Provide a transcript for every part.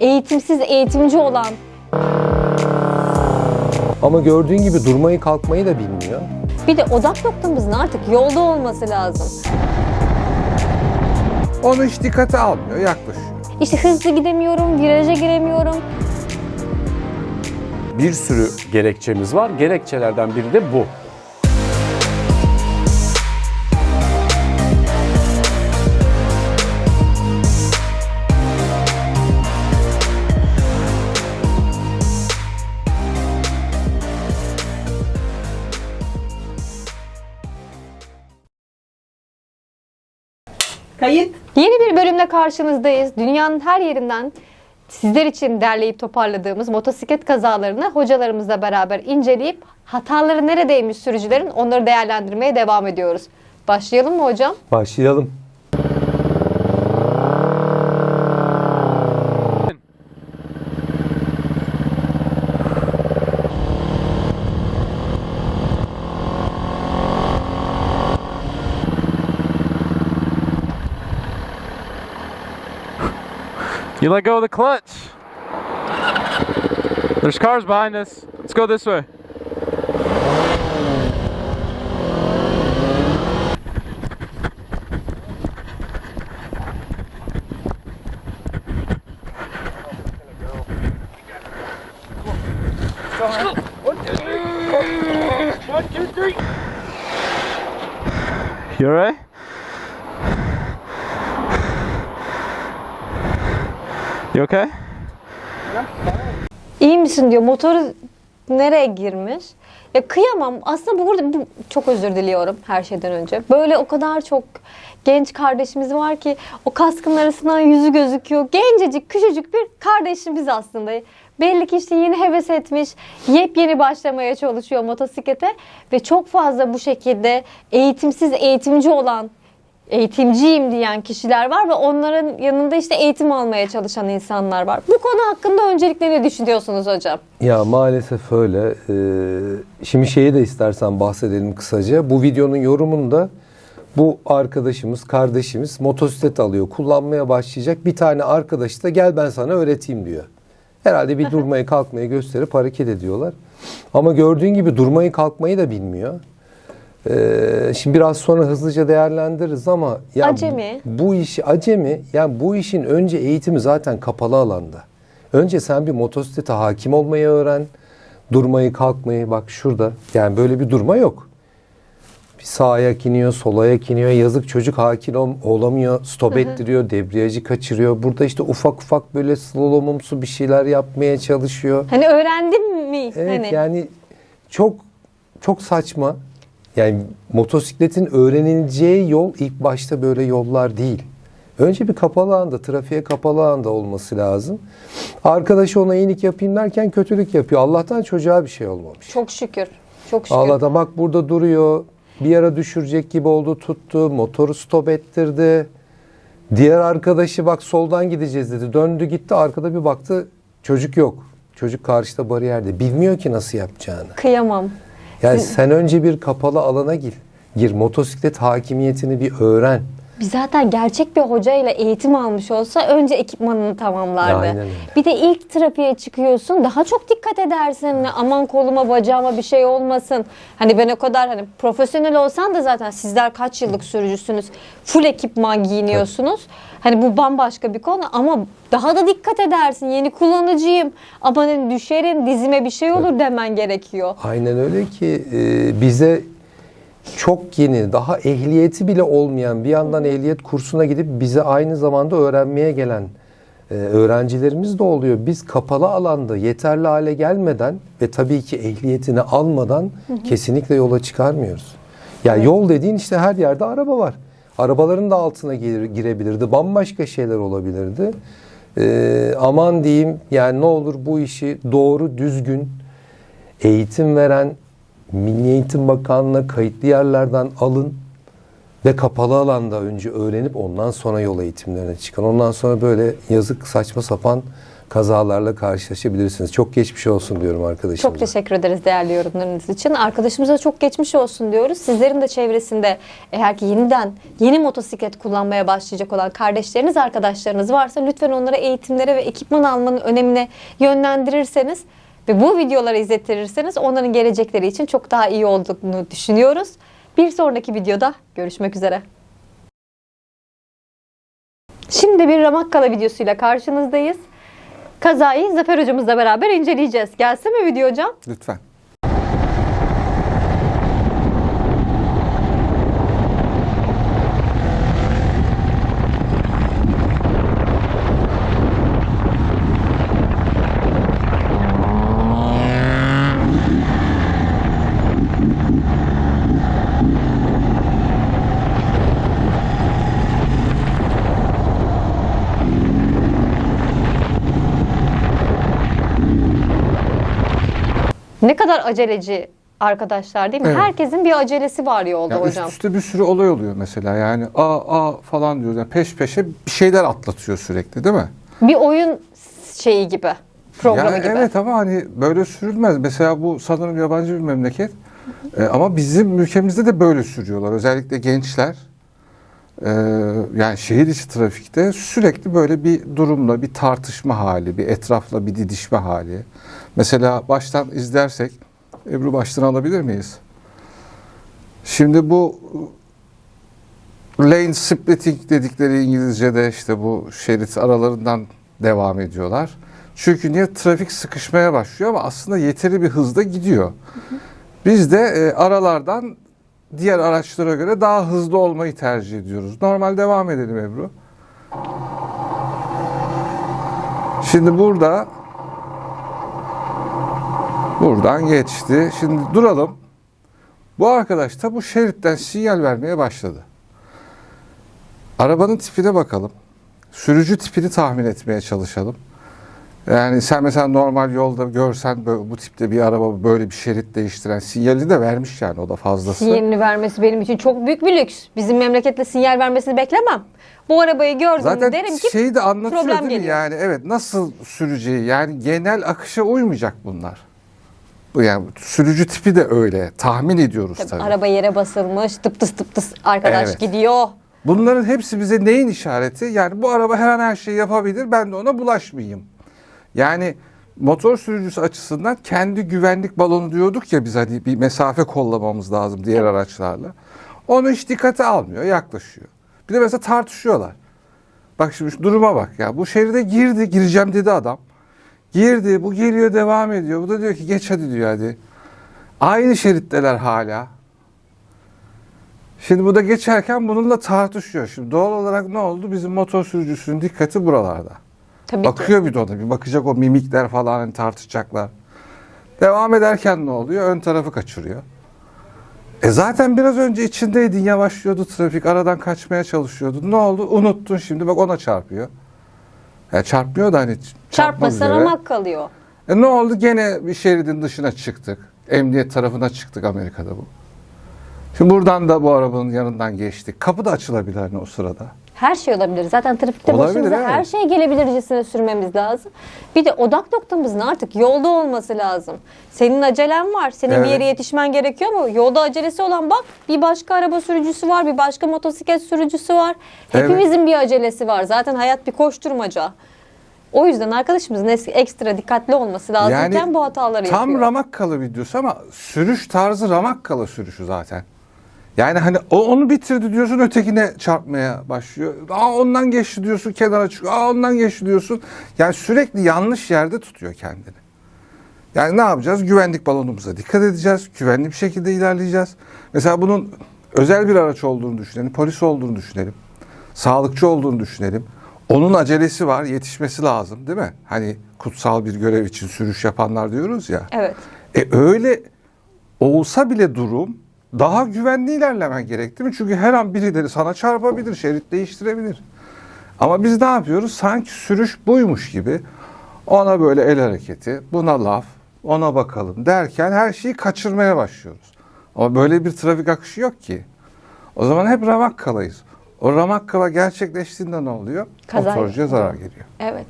eğitimsiz eğitimci olan Ama gördüğün gibi durmayı kalkmayı da bilmiyor. bir de odak noktamızın artık yolda olması lazım. Onu hiç dikkate almıyor, yaklaşıyor. İşte hızlı gidemiyorum, viraja giremiyorum. Bir sürü gerekçemiz var. Gerekçelerden biri de bu. Kayıt. Yeni bir bölümle karşınızdayız. Dünyanın her yerinden sizler için derleyip toparladığımız motosiklet kazalarını hocalarımızla beraber inceleyip hataları neredeymiş sürücülerin onları değerlendirmeye devam ediyoruz. Başlayalım mı hocam? Başlayalım. You let go of the clutch. There's cars behind us. Let's go this way. You alright? You okay? İyi misin diyor. Motoru nereye girmiş? Ya kıyamam. Aslında bu burada bu, çok özür diliyorum her şeyden önce. Böyle o kadar çok genç kardeşimiz var ki o kaskın arasından yüzü gözüküyor. Gencecik, küçücük bir kardeşimiz aslında. Belli ki işte yeni heves etmiş, yepyeni başlamaya çalışıyor motosiklete ve çok fazla bu şekilde eğitimsiz eğitimci olan eğitimciyim diyen kişiler var ve onların yanında işte eğitim almaya çalışan insanlar var. Bu konu hakkında öncelikle ne düşünüyorsunuz hocam? Ya maalesef öyle. Ee, şimdi şeyi de istersen bahsedelim kısaca. Bu videonun yorumunda bu arkadaşımız, kardeşimiz motosiklet alıyor, kullanmaya başlayacak. Bir tane arkadaş da gel ben sana öğreteyim diyor. Herhalde bir durmayı kalkmayı gösterip hareket ediyorlar. Ama gördüğün gibi durmayı kalkmayı da bilmiyor. Ee, şimdi biraz sonra hızlıca değerlendiririz ama ya Acemi. Bu, işi acemi yani bu işin önce eğitimi zaten kapalı alanda. Önce sen bir motosiklete hakim olmayı öğren. Durmayı kalkmayı bak şurada yani böyle bir durma yok. Bir sağa ayak iniyor, ayak iniyor. Yazık çocuk hakim ol- olamıyor. Stop ettiriyor, debriyajı kaçırıyor. Burada işte ufak ufak böyle slalomumsu bir şeyler yapmaya çalışıyor. Hani öğrendim mi? Evet hani yani çok çok saçma. Yani motosikletin öğrenileceği yol ilk başta böyle yollar değil. Önce bir kapalı anda, trafiğe kapalı anda olması lazım. Arkadaşı ona iyilik yapayım derken kötülük yapıyor. Allah'tan çocuğa bir şey olmamış. çok şükür. Çok şükür. Ağladı bak burada duruyor. Bir ara düşürecek gibi oldu tuttu. Motoru stop ettirdi. Diğer arkadaşı bak soldan gideceğiz dedi. Döndü gitti arkada bir baktı çocuk yok. Çocuk karşıda bariyerde. Bilmiyor ki nasıl yapacağını. Kıyamam. Yani sen önce bir kapalı alana gir. Gir motosiklet hakimiyetini bir öğren. Biz zaten gerçek bir hocayla eğitim almış olsa önce ekipmanını tamamlardı. Aynen öyle. Bir de ilk trafiğe çıkıyorsun daha çok dikkat edersin. Aman koluma bacağıma bir şey olmasın. Hani ben o kadar hani profesyonel olsan da zaten sizler kaç yıllık sürücüsünüz. Full ekipman giyiniyorsunuz. Hani bu bambaşka bir konu ama daha da dikkat edersin. Yeni kullanıcıyım. Aman hani düşerim dizime bir şey olur demen gerekiyor. Aynen öyle ki e, bize çok yeni, daha ehliyeti bile olmayan bir yandan ehliyet kursuna gidip bize aynı zamanda öğrenmeye gelen e, öğrencilerimiz de oluyor. Biz kapalı alanda yeterli hale gelmeden ve tabii ki ehliyetini almadan kesinlikle yola çıkarmıyoruz. Ya yol dediğin işte her yerde araba var. Arabaların da altına gir- girebilirdi. Bambaşka şeyler olabilirdi. E, aman diyeyim yani ne olur bu işi doğru, düzgün eğitim veren Milli Eğitim Bakanlığı'na kayıtlı yerlerden alın ve kapalı alanda önce öğrenip ondan sonra yol eğitimlerine çıkın. Ondan sonra böyle yazık saçma sapan kazalarla karşılaşabilirsiniz. Çok geçmiş olsun diyorum arkadaşım. Çok teşekkür ederiz değerli yorumlarınız için. Arkadaşımıza çok geçmiş olsun diyoruz. Sizlerin de çevresinde eğer ki yeniden yeni motosiklet kullanmaya başlayacak olan kardeşleriniz, arkadaşlarınız varsa lütfen onlara eğitimlere ve ekipman almanın önemine yönlendirirseniz ve bu videoları izletirseniz onların gelecekleri için çok daha iyi olduğunu düşünüyoruz. Bir sonraki videoda görüşmek üzere. Şimdi bir Ramakkala videosuyla karşınızdayız. Kazayı Zafer hocamızla beraber inceleyeceğiz. Gelsin mi video hocam? Lütfen. Ne kadar aceleci arkadaşlar değil mi? Evet. Herkesin bir acelesi var yolda Ya üst hocam. üste bir sürü olay oluyor mesela. Yani aa aa falan diyoruz. Yani peş peşe bir şeyler atlatıyor sürekli değil mi? Bir oyun şeyi gibi, programı Ya gibi. Evet ama hani böyle sürülmez. Mesela bu sanırım yabancı bir memleket. Ee, ama bizim ülkemizde de böyle sürüyorlar. Özellikle gençler. Ee, yani şehir içi trafikte sürekli böyle bir durumla, bir tartışma hali, bir etrafla bir didişme hali. Mesela baştan izlersek, Ebru baştan alabilir miyiz? Şimdi bu lane splitting dedikleri İngilizce'de işte bu şerit aralarından devam ediyorlar. Çünkü niye trafik sıkışmaya başlıyor ama aslında yeteri bir hızda gidiyor. Biz de e, aralardan diğer araçlara göre daha hızlı olmayı tercih ediyoruz. Normal devam edelim Ebru. Şimdi burada buradan geçti. Şimdi duralım. Bu arkadaş da bu şeritten sinyal vermeye başladı. Arabanın tipine bakalım. Sürücü tipini tahmin etmeye çalışalım. Yani sen mesela normal yolda görsen böyle, bu tipte bir araba böyle bir şerit değiştiren sinyali de vermiş yani o da fazlası. Sinyalini vermesi benim için çok büyük bir lüks. Bizim memlekette sinyal vermesini beklemem. Bu arabayı gördüm Zaten derim ki şeyi de anlatıyor problem değil mi? geliyor. Yani evet nasıl süreceği yani genel akışa uymayacak bunlar. Bu yani sürücü tipi de öyle tahmin ediyoruz tabii, tabii. araba yere basılmış, tıp tıs tıp tıs arkadaş Evet. gidiyor. Bunların hepsi bize neyin işareti? Yani bu araba her an her şeyi yapabilir. Ben de ona bulaşmayayım. Yani motor sürücüsü açısından kendi güvenlik balonu diyorduk ya biz hani bir mesafe kollamamız lazım diğer araçlarla. Onu hiç dikkate almıyor, yaklaşıyor. Bir de mesela tartışıyorlar. Bak şimdi şu duruma bak ya. Bu şeride girdi, gireceğim dedi adam. Girdi, bu geliyor devam ediyor. Bu da diyor ki geç hadi diyor hadi. Aynı şeritteler hala. Şimdi bu da geçerken bununla tartışıyor. Şimdi doğal olarak ne oldu? Bizim motor sürücüsünün dikkati buralarda. Tabii ki. Bakıyor bir de ona. Bir bakacak o mimikler falan hani tartışacaklar. Devam ederken ne oluyor? Ön tarafı kaçırıyor. E zaten biraz önce içindeydin yavaşlıyordu trafik. Aradan kaçmaya çalışıyordun. Ne oldu? Unuttun şimdi bak ona çarpıyor. Ya çarpmıyor da hani Çarpmasa ramak kalıyor. E ne oldu? Gene bir şeridin dışına çıktık. Emniyet tarafına çıktık Amerika'da bu. Şimdi buradan da bu arabanın yanından geçtik. Kapı da açılabilir hani o sırada. Her şey olabilir. Zaten trafikte Olabilir, başımıza evet. her şey gelebilircesine sürmemiz lazım. Bir de odak noktamızın artık yolda olması lazım. Senin acelen var. Senin bir Evet. yere yetişmen gerekiyor mu? Yolda acelesi olan bak bir başka araba sürücüsü var, bir başka motosiklet sürücüsü var. Hepimizin bir acelesi var. Zaten hayat bir koşturmaca. O yüzden arkadaşımızın ekstra dikkatli olması lazımken bu hataları tam yapıyor. Ramakkala videosu ama sürüş tarzı Ramakkala sürüşü zaten. Yani hani o onu bitirdi diyorsun ötekine çarpmaya başlıyor. Aa ondan geçti diyorsun kenara çıkıyor. Aa ondan geçti diyorsun. Yani sürekli yanlış yerde tutuyor kendini. Yani ne yapacağız? Güvenlik balonumuza dikkat edeceğiz. Güvenli bir şekilde ilerleyeceğiz. Mesela bunun özel bir araç olduğunu düşünelim. Polis olduğunu düşünelim. Sağlıkçı olduğunu düşünelim. Onun acelesi var, yetişmesi lazım değil mi? Hani kutsal bir görev için sürüş yapanlar diyoruz ya. Evet. E öyle olsa bile durum daha güvenli ilerlemen gerek değil mi? Çünkü her an birileri sana çarpabilir, şerit değiştirebilir. Ama biz ne yapıyoruz? Sanki sürüş buymuş gibi ona böyle el hareketi, buna laf, ona bakalım derken her şeyi kaçırmaya başlıyoruz. Ama böyle bir trafik akışı yok ki. O zaman hep ramakkalayız. O ramakkala gerçekleştiğinde ne oluyor? Kaza Motorcuya zarar geliyor. Evet.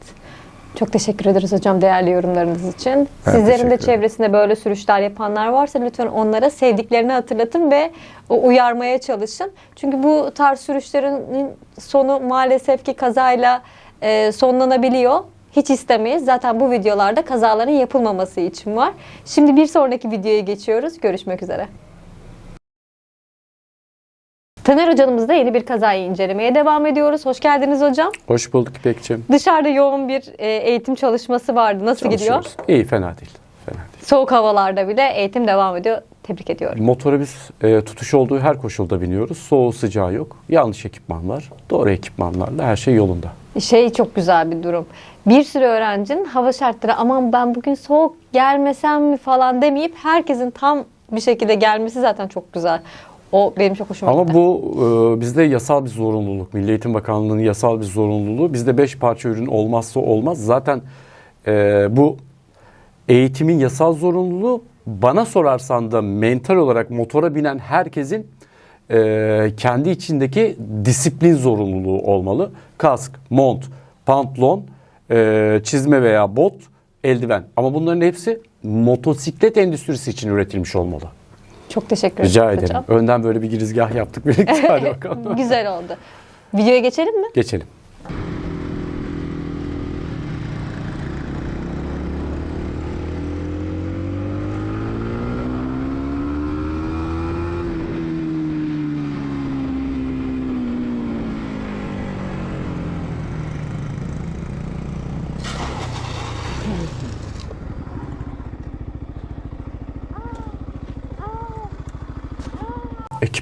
Çok teşekkür ederiz hocam değerli yorumlarınız için. Ben Sizlerin de çevresinde böyle sürüşler yapanlar varsa lütfen onlara sevdiklerini hatırlatın ve uyarmaya çalışın. Çünkü bu tarz sürüşlerin sonu maalesef ki kazayla e, sonlanabiliyor. Hiç istemeyiz. Zaten bu videolarda kazaların yapılmaması için var. Şimdi bir sonraki videoya geçiyoruz. Görüşmek üzere. Taner hocamızla yeni bir kazayı incelemeye devam ediyoruz. Hoş geldiniz hocam. Hoş bulduk İpek'ciğim. Dışarıda yoğun bir e, eğitim çalışması vardı. Nasıl gidiyor? İyi fena değil. Fena değil. Soğuk havalarda bile eğitim devam ediyor. Tebrik ediyorum. Motora biz e, tutuş olduğu her koşulda biniyoruz. Soğuğu sıcağı yok. Yanlış ekipman var. Doğru ekipmanlarla her şey yolunda. Şey çok güzel bir durum. Bir sürü öğrencinin hava şartları aman ben bugün soğuk gelmesem mi falan demeyip herkesin tam bir şekilde gelmesi zaten çok güzel. O benim çok hoşuma Ama gitti. bu e, bizde yasal bir zorunluluk. Milli Eğitim Bakanlığı'nın yasal bir zorunluluğu. Bizde 5 parça ürün olmazsa olmaz. Zaten e, bu eğitimin yasal zorunluluğu bana sorarsan da mental olarak motora binen herkesin e, kendi içindeki disiplin zorunluluğu olmalı. Kask, mont, pantolon, e, çizme veya bot, eldiven. Ama bunların hepsi motosiklet endüstrisi için üretilmiş olmalı. Çok teşekkür ederim Rica ederim. hocam. Önden böyle bir girizgah yaptık birlikte. Hadi bakalım. güzel oldu. Videoya geçelim mi? Geçelim.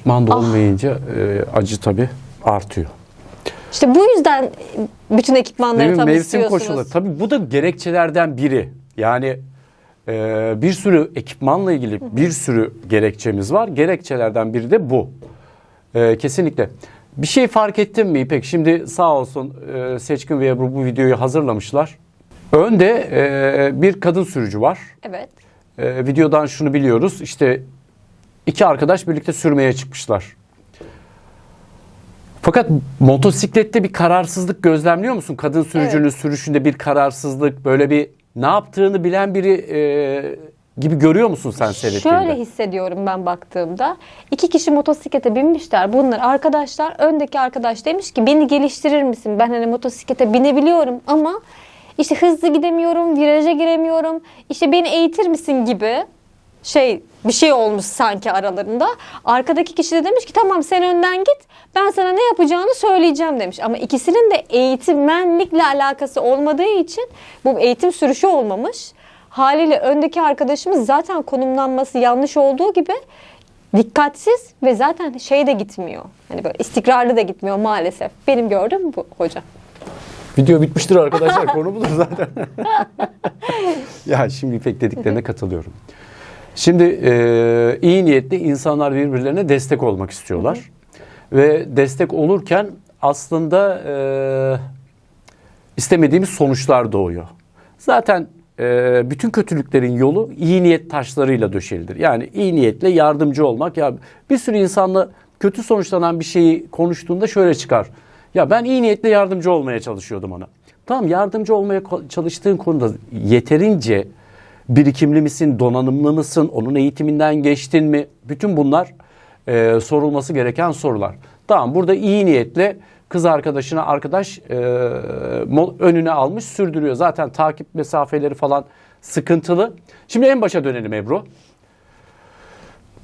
Ekipman da olmayınca e, acı tabii artıyor. İşte bu yüzden bütün ekipmanları Değil tabii Mevsim koşulları. Tabii bu da gerekçelerden biri. Yani e, bir sürü ekipmanla ilgili bir sürü gerekçemiz var. Gerekçelerden biri de bu. E, kesinlikle. Bir şey fark ettin mi İpek? Şimdi sağ olsun e, Seçkin ve Ebru bu videoyu hazırlamışlar. Önde e, bir kadın sürücü var. Evet. E, videodan şunu biliyoruz. İşte iki arkadaş birlikte sürmeye çıkmışlar. Fakat motosiklette bir kararsızlık gözlemliyor musun? Kadın sürücünün sürüşünde bir kararsızlık, böyle bir ne yaptığını bilen biri e, gibi görüyor musun sen seyrettiğinde? Şöyle hissediyorum ben baktığımda. İki kişi motosiklete binmişler. Bunlar arkadaşlar. Öndeki arkadaş demiş ki beni geliştirir misin? Ben hani motosiklete binebiliyorum ama işte hızlı gidemiyorum, viraja giremiyorum. İşte beni eğitir misin gibi şey bir şey olmuş sanki aralarında. Arkadaki kişi de demiş ki tamam sen önden git. Ben sana ne yapacağını söyleyeceğim demiş. Ama ikisinin de eğitmenlikle alakası olmadığı için bu eğitim sürüşü olmamış. Haliyle öndeki arkadaşımız zaten konumlanması yanlış olduğu gibi dikkatsiz ve zaten şey de gitmiyor. Hani böyle istikrarlı da gitmiyor maalesef. Benim gördüğüm bu hocam. Video bitmiştir arkadaşlar. Konu budur zaten. ya şimdi İpek dediklerine katılıyorum. Şimdi e, iyi niyetli insanlar birbirlerine destek olmak istiyorlar. Ve destek olurken aslında e, istemediğimiz sonuçlar doğuyor. Zaten e, bütün kötülüklerin yolu iyi niyet taşlarıyla döşelidir. Yani iyi niyetle yardımcı olmak. Ya bir sürü insanla kötü sonuçlanan bir şeyi konuştuğunda şöyle çıkar. Ya ben iyi niyetle yardımcı olmaya çalışıyordum ona. Tamam yardımcı olmaya çalıştığın konuda yeterince birikimli misin, donanımlı mısın, onun eğitiminden geçtin mi? Bütün bunlar e, sorulması gereken sorular. Tamam burada iyi niyetle kız arkadaşına arkadaş e, önüne almış sürdürüyor. Zaten takip mesafeleri falan sıkıntılı. Şimdi en başa dönelim Ebru.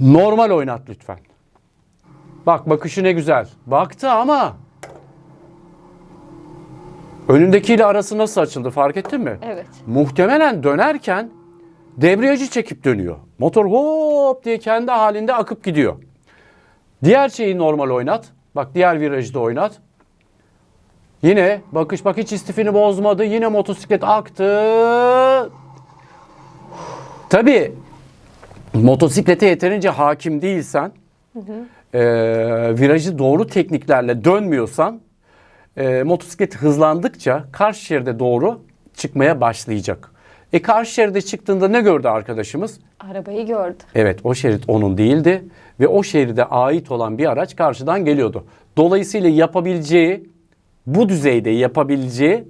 Normal oynat lütfen. Bak bakışı ne güzel. Baktı ama önündekiyle arası nasıl açıldı fark ettin mi? Evet. Muhtemelen dönerken debriyajı çekip dönüyor. Motor hop diye kendi halinde akıp gidiyor. Diğer şeyi normal oynat. Bak diğer virajı da oynat. Yine bakış bak hiç istifini bozmadı. Yine motosiklet aktı. Tabii motosiklete yeterince hakim değilsen, e, virajı doğru tekniklerle dönmüyorsan, e, motosiklet hızlandıkça karşı şeride doğru çıkmaya başlayacak. E karşı şeride çıktığında ne gördü arkadaşımız? Arabayı gördü. Evet o şerit onun değildi ve o şeride ait olan bir araç karşıdan geliyordu. Dolayısıyla yapabileceği bu düzeyde yapabileceği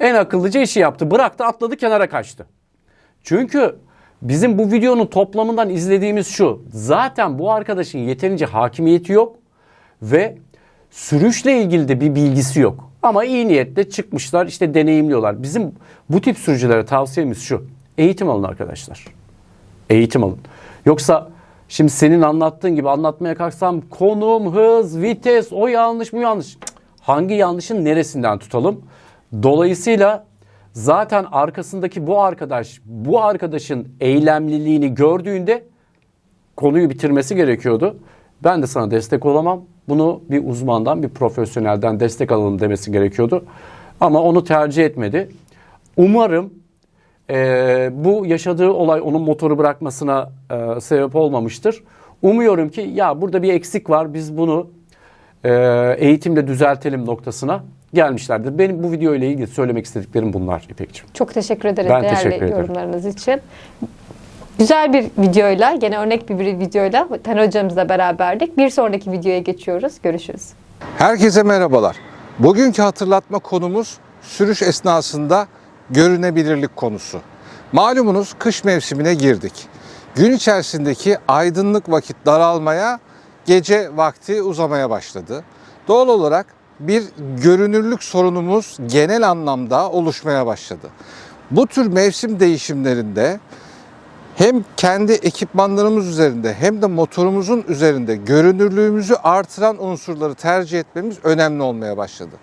en akıllıca işi yaptı. Bıraktı atladı kenara kaçtı. Çünkü bizim bu videonun toplamından izlediğimiz şu. Zaten bu arkadaşın yeterince hakimiyeti yok ve sürüşle ilgili de bir bilgisi yok. Ama iyi niyetle çıkmışlar işte deneyimliyorlar. Bizim bu tip sürücülere tavsiyemiz şu. Eğitim alın arkadaşlar. Eğitim alın. Yoksa şimdi senin anlattığın gibi anlatmaya kalksam konum, hız, vites, o yanlış, bu yanlış. Hangi yanlışın neresinden tutalım? Dolayısıyla zaten arkasındaki bu arkadaş, bu arkadaşın eylemliliğini gördüğünde konuyu bitirmesi gerekiyordu. Ben de sana destek olamam. Bunu bir uzmandan, bir profesyonelden destek alalım demesi gerekiyordu. Ama onu tercih etmedi. Umarım eee, bu yaşadığı olay onun motoru bırakmasına eee, sebep olmamıştır. Umuyorum ki ya burada bir eksik var. Biz bunu eee, eğitimle düzeltelim noktasına gelmişlerdir. Benim bu video ile ilgili söylemek istediklerim bunlar İpekciğim. Çok teşekkür ederiz Ben değerli teşekkür ederim. yorumlarınız için. Güzel bir videoyla, gene örnek bir, videoyla Taner hocamızla beraberdik. Bir sonraki videoya geçiyoruz. Görüşürüz. Herkese merhabalar. Bugünkü hatırlatma konumuz sürüş esnasında görünebilirlik konusu. Malumunuz kış mevsimine girdik. Gün içerisindeki aydınlık vakit daralmaya, gece vakti uzamaya başladı. Doğal olarak bir görünürlük sorunumuz genel anlamda oluşmaya başladı. Bu tür mevsim değişimlerinde hem kendi ekipmanlarımız üzerinde hem de motorumuzun üzerinde görünürlüğümüzü artıran unsurları tercih etmemiz önemli olmaya başladı.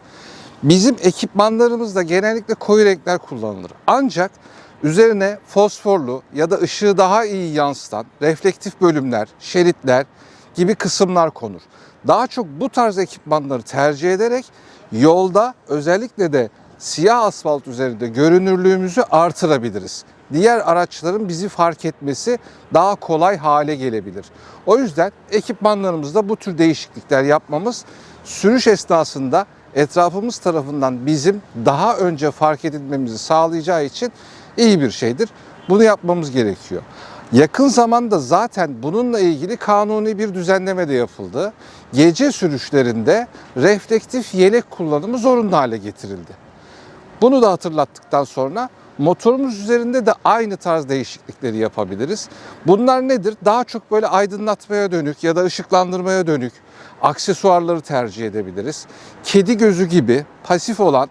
Bizim ekipmanlarımızda genellikle koyu renkler kullanılır. Ancak üzerine fosforlu ya da ışığı daha iyi yansıtan reflektif bölümler, şeritler gibi kısımlar konur. Daha çok bu tarz ekipmanları tercih ederek yolda özellikle de siyah asfalt üzerinde görünürlüğümüzü artırabiliriz. Diğer araçların bizi fark etmesi daha kolay hale gelebilir. O yüzden ekipmanlarımızda bu tür değişiklikler yapmamız sürüş esnasında etrafımız tarafından bizim daha önce fark edilmemizi sağlayacağı için iyi bir şeydir. Bunu yapmamız gerekiyor. Yakın zamanda zaten bununla ilgili kanuni bir düzenleme de yapıldı. Gece sürüşlerinde reflektif yelek kullanımı zorunlu hale getirildi. Bunu da hatırlattıktan sonra motorumuz üzerinde de aynı tarz değişiklikleri yapabiliriz. Bunlar nedir? Daha çok böyle aydınlatmaya dönük ya da ışıklandırmaya dönük aksesuarları tercih edebiliriz. Kedi gözü gibi pasif olan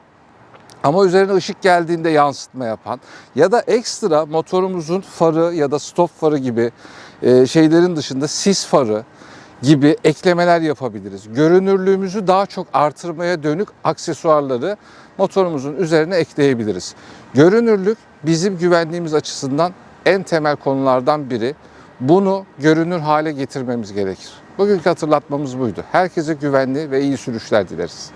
ama üzerine ışık geldiğinde yansıtma yapan ya da ekstra motorumuzun farı ya da stop farı gibi e, şeylerin dışında sis farı gibi eklemeler yapabiliriz. Görünürlüğümüzü daha çok artırmaya dönük aksesuarları motorumuzun üzerine ekleyebiliriz. Görünürlük bizim güvenliğimiz açısından en temel konulardan biri. Bunu görünür hale getirmemiz gerekir. Bugünkü hatırlatmamız buydu. Herkese güvenli ve iyi sürüşler dileriz.